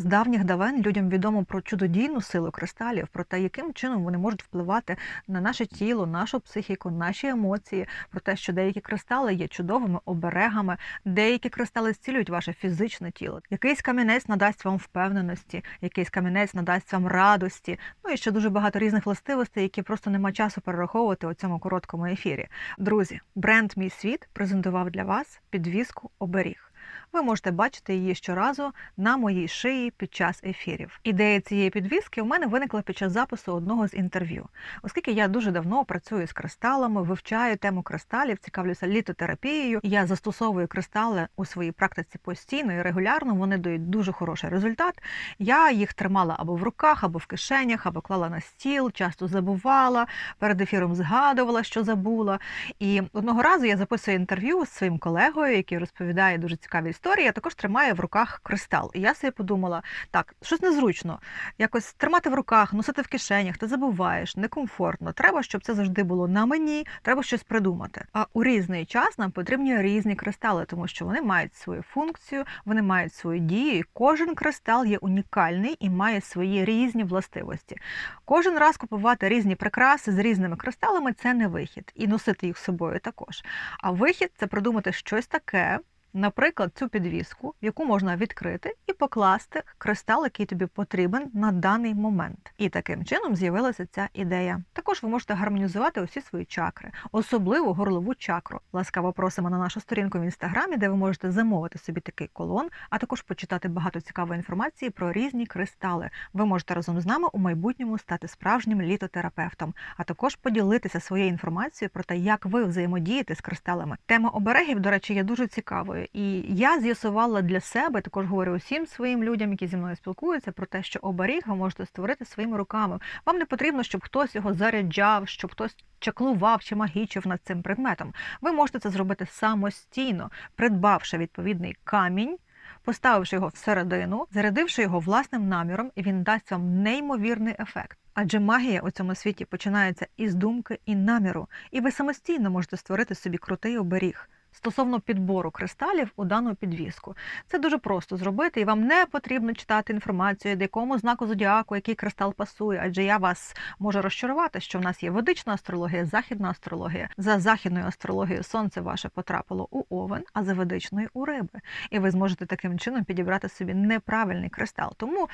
З давніх давен людям відомо про чудодійну силу кристалів, про те, яким чином вони можуть впливати на наше тіло, нашу психіку, наші емоції, про те, що деякі кристали є чудовими оберегами, деякі кристали зцілюють ваше фізичне тіло. Якийсь камінець надасть вам впевненості, якийсь камінець надасть вам радості. Ну і ще дуже багато різних властивостей, які просто нема часу перераховувати у цьому короткому ефірі. Друзі, бренд Мій світ презентував для вас підвіску оберіг. Ви можете бачити її щоразу на моїй шиї під час ефірів. Ідея цієї підвіски у мене виникла під час запису одного з інтерв'ю, оскільки я дуже давно працюю з кристалами, вивчаю тему кристалів, цікавлюся літотерапією. Я застосовую кристали у своїй практиці постійно і регулярно. Вони дають дуже хороший результат. Я їх тримала або в руках, або в кишенях, або клала на стіл, часто забувала. Перед ефіром згадувала, що забула. І одного разу я записую інтерв'ю з своїм колегою, який розповідає дуже цікаві історії. Я також тримаю в руках кристал. І я собі подумала: так, щось незручно, якось тримати в руках, носити в кишенях, ти забуваєш, некомфортно. Треба, щоб це завжди було на мені, треба щось придумати. А у різний час нам потрібні різні кристали, тому що вони мають свою функцію, вони мають свою дію. і Кожен кристал є унікальний і має свої різні властивості. Кожен раз купувати різні прикраси з різними кристалами це не вихід, і носити їх з собою також. А вихід це придумати щось таке. Наприклад, цю підвіску, яку можна відкрити і покласти кристал, який тобі потрібен на даний момент. І таким чином з'явилася ця ідея. Також ви можете гармонізувати усі свої чакри, особливо горлову чакру. Ласкаво просимо на нашу сторінку в інстаграмі, де ви можете замовити собі такий колон, а також почитати багато цікавої інформації про різні кристали. Ви можете разом з нами у майбутньому стати справжнім літотерапевтом, а також поділитися своєю інформацією про те, як ви взаємодієте з кристалами. Тема оберегів, до речі, є дуже цікавою. І я з'ясувала для себе, також говорю усім своїм людям, які зі мною спілкуються, про те, що оберіг ви можете створити своїми руками. Вам не потрібно, щоб хтось його заряджав, щоб хтось чаклував чи магічив над цим предметом. Ви можете це зробити самостійно, придбавши відповідний камінь. Поставивши його всередину, зарядивши його власним наміром, і він дасть вам неймовірний ефект. Адже магія у цьому світі починається із думки і наміру, і ви самостійно можете створити собі крутий оберіг. Стосовно підбору кристалів у дану підвіску, це дуже просто зробити, і вам не потрібно читати інформацію, до якому знаку зодіаку який кристал пасує, адже я вас можу розчарувати, що в нас є ведична астрологія, західна астрологія. За західною астрологією сонце ваше потрапило у овен, а за ведичною у риби. І ви зможете таким чином підібрати собі неправильний кристал. Тому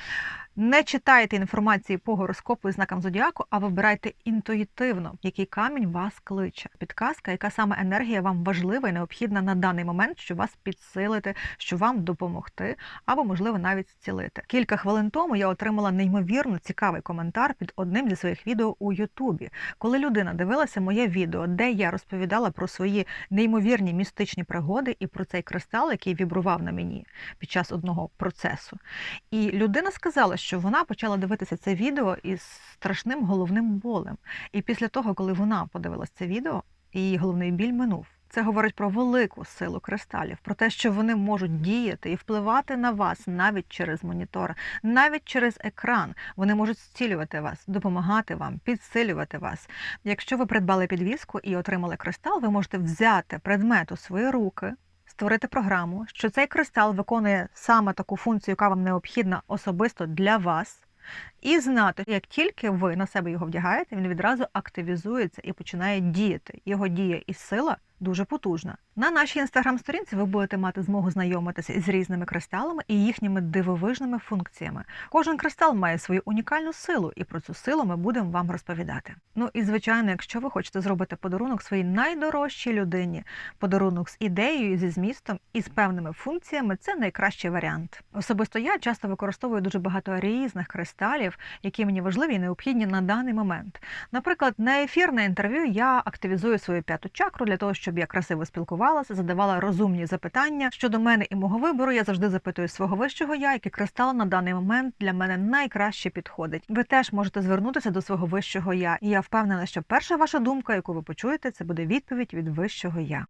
не читайте інформації по гороскопу і знакам зодіаку, а вибирайте інтуїтивно, який камінь вас кличе. Підказка, яка саме енергія вам важлива і необхідна на даний момент, щоб вас підсилити, щоб вам допомогти, або, можливо, навіть зцілити. Кілька хвилин тому я отримала неймовірно цікавий коментар під одним зі своїх відео у Ютубі, коли людина дивилася моє відео, де я розповідала про свої неймовірні містичні пригоди і про цей кристал, який вібрував на мені під час одного процесу. І людина сказала, що вона почала дивитися це відео із страшним головним болем. І після того, коли вона подивилася це відео, її головний біль минув. Це говорить про велику силу кристалів, про те, що вони можуть діяти і впливати на вас навіть через монітор, навіть через екран. Вони можуть зцілювати вас, допомагати вам, підсилювати вас. Якщо ви придбали підвіску і отримали кристал, ви можете взяти предмет у свої руки. Створити програму, що цей кристал виконує саме таку функцію, яка вам необхідна особисто для вас, і знати, як тільки ви на себе його вдягаєте, він відразу активізується і починає діяти. Його дія і сила дуже потужна. На нашій інстаграм-сторінці ви будете мати змогу знайомитися із різними кристалами і їхніми дивовижними функціями. Кожен кристал має свою унікальну силу, і про цю силу ми будемо вам розповідати. Ну і звичайно, якщо ви хочете зробити подарунок своїй найдорожчій людині, подарунок з ідеєю, зі змістом і з певними функціями, це найкращий варіант. Особисто я часто використовую дуже багато різних кристалів, які мені важливі і необхідні на даний момент. Наприклад, на ефірне інтерв'ю я активізую свою п'яту чакру для того, щоб я красиво спілкувалася, задавала розумні запитання щодо мене і мого вибору. Я завжди запитую свого вищого я, який кристал на даний момент для мене найкраще підходить. Ви теж можете звернутися до свого вищого я, і я впевнена, що перша ваша думка, яку ви почуєте, це буде відповідь від вищого я.